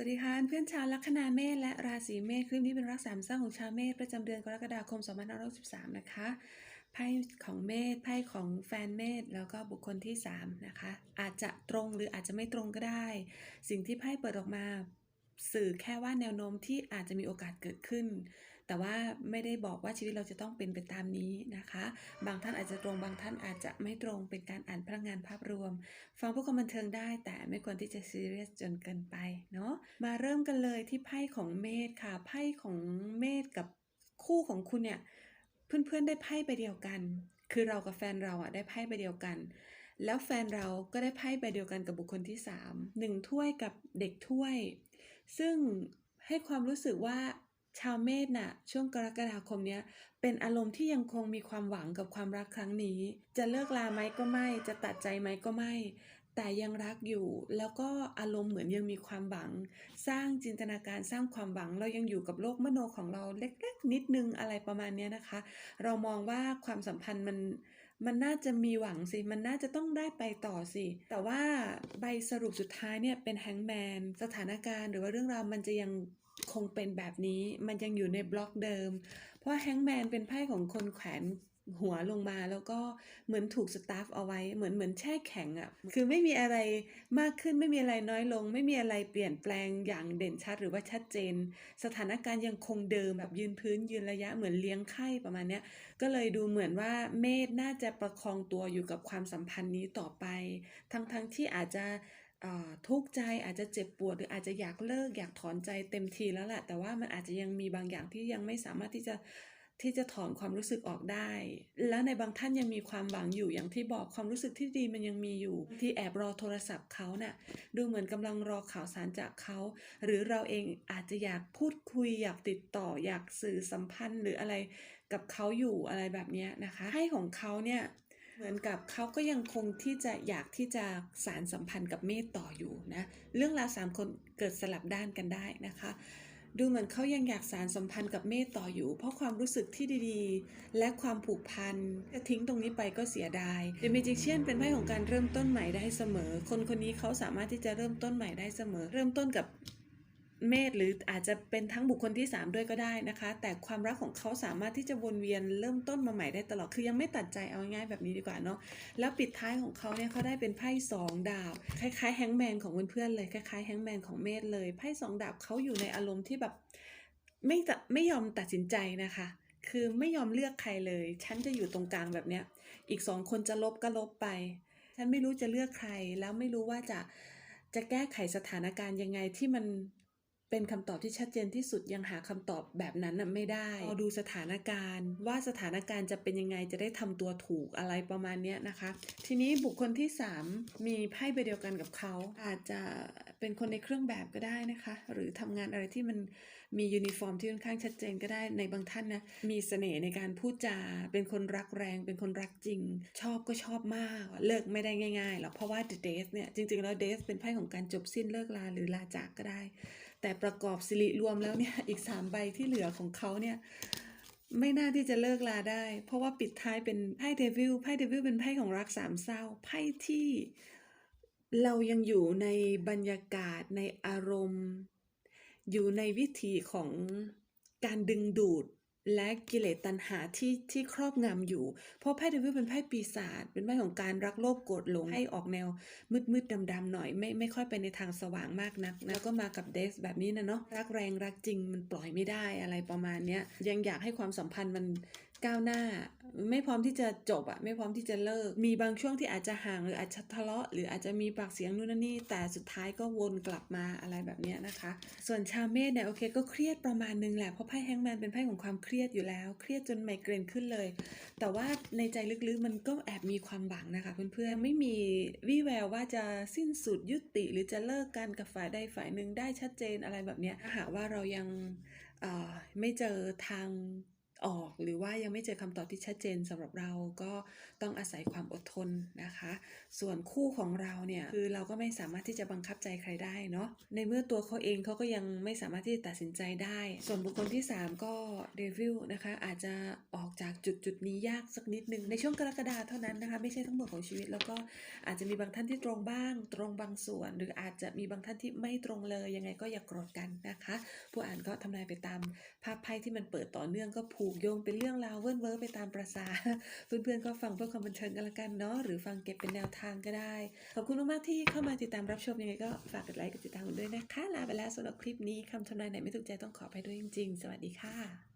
สวัสดีค่ะเพื่อนชาวลัคนาเมษและราศีเมษคลิปนี้เป็นรักสามเศร้าของชาวเมษประจำเดือนกรกฎาคม2563นะคะไพ่ของเมษไพ่ของแฟนเมษแล้วก็บุคคลที่3นะคะอาจจะตรงหรืออาจจะไม่ตรงก็ได้ สิ่งที่ไพ่เปิดออกมา สื่อแค่ว่าแนวโน้มที่อาจจะมีโอกาสเกิดขึ้น แต่ว่าไม่ได้บอกว่าชีวิตเราจะต้องเป็นไปตามนี้นะคะ บางท่านอาจจะตรงบางท่านอาจจะไม่ตรงเป็นการอ่านพลังงานภาพรวม ฟังพื่อความบันเทิงได้ แต่ไม่ควรที่จะซีเรียสจนเกินไปเนาะมาเริ่มกันเลยที่ไพ่ของเมษค่ะไพ่ของเมษกับคู่ของคุณเนี่ยเพื่อนๆได้ไพ่ไปเดียวกัน คือเรากับแฟนเราอะได้ไพ่ไปเดียวกัน แล้วแฟนเราก็ได้ไพ่ใบเดียวกันกับบุคคลที่สามหนึ่งถ้วยกับเด็กถ้วย ซึ่งให้ความรู้สึกว่า ชาวเมษน่ะช่วงกรกฎาคมเนี้ยเป็นอารมณ์ที่ยังคงมีความหวังกับความรักครั้งนี้ จะเลิกลาไหมก็ไม่ จะตัดใจไหมก็ไม่ แต่ยังรักอยู่แล้วก็อารมณ์เหมือนยังมีความหวัง สร้างจินตนาการสร้างความหวัง เรายังอยู่กับโลกมโนของเราเล็กๆ นิดนึงอะไรประมาณนี้นะคะ เรามองว่าความสัมพันธ์มันมันน่าจะมีหวังสิ มันน่าจะต้องได้ไปต่อสิ แต่ว่าใบสรุปสุดท้ายเนี่ยเป็นแฮงแมน สถานการณ์หรือว่าเรื่องราวมันจะยัง คงเป็นแบบนี้มันยังอยู่ในบล็อกเดิม เพราะแฮงแมนเป็นไพ่ของคนแขวนหัวลงมาแล้วก็เหมือนถูกสตาฟเอาไว้เหมือนเหมือนแช่แข็งอะ่ะคือไม่มีอะไรมากขึ้นไม่มีอะไรน้อยลง ไม่มีอะไรเปลี่ยนแปลงอย่างเด่นชัดหรือว่าชัดเจน สถานการณ์ยังคงเดิมแบบยืนพื้นยืนระยะเหมือนเลี้ยงไข่ประมาณเนี้ยก็เลยดูเหมือนว่าเมธน่าจะประคองตัวอยู่กับความสัมพันธ์นี้ต่อไป ทั้งๆทที่อาจจะ ทุกข์ใจอาจจะเจ็บปวดหรืออาจจะอยากเลิกอยากถอนใจเต็มทีแล้วแหละแต่ว่ามันอาจจะยังมีบางอย่างที่ยังไม่สามารถที่จะที่จะถอนความรู้สึกออกได้ แล้วในบางท่านยังมีความหวังอยู่อย่างที่บอกความรู้สึกที่ดีมันยังมีอยู่ ที่แอบรอโทรศัพท์เขาน่ะดูเหมือนกำลังรอข่าวสารจากเขา หรือเราเองอาจจะอยากพูดคุย อยากติดต่อ อยากสื่อสัมพันธ์หรืออะไรกับเขาอยู่อะไรแบบนี้นะคะ ให้ของเขาเนี่ย เหมือนกับเขาก็ยังคงที่จะอยากที่จะสารสัมพันธ์กับเมธต่ออยู่นะเรื่องราวสามคนเกิดสลับด้านกันได้นะคะ ดูเหมือนเขายังอยากสารสัมพันธ์กับเมธต่ออยู่ เพราะความรู้สึกที่ดีๆ และความผูกพันจะทิ้งตรงนี้ไปก็เสียดาย The Magician เป็นไพ่ของการเริ่มต้นใหม่ได้เสมอ คนคนนี้เขาสามารถที่จะเริ่มต้นใหม่ได้เสมอ เริ่มต้นกับ เมษหรืออาจจะเป็นทั้งบุคคลที่ 3 ด้วยก็ได้นะคะ แต่ความรักของเขาสามารถที่จะวนเวียนเริ่มต้นมาใหม่ได้ตลอดคือยังไม่ตัดใจเอาง่ายแบบนี้ดีกว่าเนาะแล้วปิดท้ายของเขาเนี่ยเขาได้เป็นไพ่สองดาบคล้ายๆแฮงแมนของเพื่อนๆเลยคล้ายๆแฮงแมนของเมษเลยไพ่สองดาบเขาอยู่ในอารมณ์ที่แบบไม่ตะไม่ยอมตัดสินใจนะคะ คือไม่ยอมเลือกใครเลย ฉันจะอยู่ตรงกลางแบบเนี้ยอีกสองคนจะลบก็ลบไป ฉันไม่รู้จะเลือกใครแล้วไม่รู้ว่าจะจะแก้ไขสถานการณ์ยังไงที่มัน เป็นคำตอบที่ชัดเจนที่สุดยังหาคำตอบแบบนั้นน่ะไม่ได้รอดูสถานการณ์ ว่าสถานการณ์จะเป็นยังไงจะได้ทำตัวถูกอะไรประมาณนี้นะคะ ทีนี้บุคคลที่ 3 มีไพ่ใบเดียวกันกับเขา อาจจะเป็นคนในเครื่องแบบก็ได้นะคะ หรือทำงานอะไรที่มันมียูนิฟอร์มที่ค่อนข้างชัดเจนก็ได้ในบางท่านนะมีเสน่ห์ในการพูดจา เป็นคนรักแรง เป็นคนรักจริง ชอบก็ชอบมาก เลิกไม่ได้ง่ายๆหรอกเพราะว่า The Death เนี่ยจริงๆแล้ว Death เป็นไพ่ของการจบสิ้นเลิกลาหรือลาจากก็ได้ แต่ประกอบสิริรวมแล้วเนี่ยอีกสามใบที่เหลือของเขาเนี่ยไม่น่าที่จะเลิกลาได้ เพราะว่าปิดท้ายเป็นไพ่เดวิลไพ่เดวิลเป็นไพ่ของรักสามเศร้าไพ่ที่เรายังอยู่ในบรรยากาศในอารมณ์ อยู่ในวิถีของการดึงดูด และกิเลสตัณหาที่ที่ครอบงำอยู่ เพราะไพ่เดวิลเป็นไพ่ปีศาจเป็นไพ่ของการรักโลภโกรธหลงให้ออกแนวมืดมืดดำดำหน่อยไม่ไม่ค่อยไปในทางสว่างมากนักนะแล้วก็มากับเดสแบบนี้นะเนาะรักแรงรักจริงมันปล่อยไม่ได้อะไรประมาณเนี้ยยังอยากให้ความสัมพันธ์มัน ก้าวหน้า ไม่พร้อมที่จะจบอะไม่พร้อมที่จะเลิก มีบางช่วงที่อาจจะห่างหรืออาจจะทะเลาะ หรืออาจจะมีปากเสียงนู่นนี่แต่สุดท้ายก็วนกลับมาอะไรแบบนี้นะคะ ส่วนชาวเมษเนี่ยโอเคก็เครียดประมาณนึงแหละเพราะไพ่แฮงแมนเป็นไพ่ของความเครียดอยู่แล้ว เครียดจนไมเกรนขึ้นเลย แต่ว่าในใจลึกๆมันก็แอบมีความหวังนะคะเพื่อนๆไม่มีวี่แววว่าจะสิ้นสุดยุติ หรือจะเลิกกันกับฝ่ายใดฝ่ายหนึ่งได้ชัดเจนอะไรแบบนี้หากว่าเรายังอ่อไม่เจอทาง ออกหรือว่ายังไม่เจอคำตอบที่ชัดเจนสำหรับเราก็ต้องอาศัยความอดทนนะคะ ส่วนคู่ของเราเนี่ยคือเราก็ไม่สามารถที่จะบังคับใจใครได้เนาะในเมื่อตัวเขาเองเขาก็ยังไม่สามารถที่จะตัดสินใจได้ ส่วนบุคคลที่ 3 ก็เดวิลนะคะอาจจะออกจากจุดจุดนี้ยากสักนิดนึงในช่วงกรกฎาเท่านั้นนะคะ ไม่ใช่ทั้งหมดของชีวิต แล้วก็อาจจะมีบางท่านที่ตรงบ้าง ตรงบางส่วน หรืออาจจะมีบางท่านที่ไม่ตรงเลยยังไงก็อย่ากโกรธกันนะคะ ผู้อ่านก็ทำนายไปตามภาพไพ่ที่มันเปิดต่อเนื่องก็ผูกโยงเป็นเรื่องราวเวิ้นเว้อไปตามประสาเพื่อนๆก็ฟังเพื่อความบันเทิงกันละกันเนาะหรือฟังเก็บเป็นแนวทางก็ได้ ขอบคุณมากๆที่เข้ามาติดตามรับชมยังไงก็ฝากกดไลค์กดติดตามด้วยนะคะลาไปแล้วสำหรับคลิปนี้คำทำนายไหนไม่ถูกใจต้องขอไปด้วยจริง ๆ สวัสดีค่ะ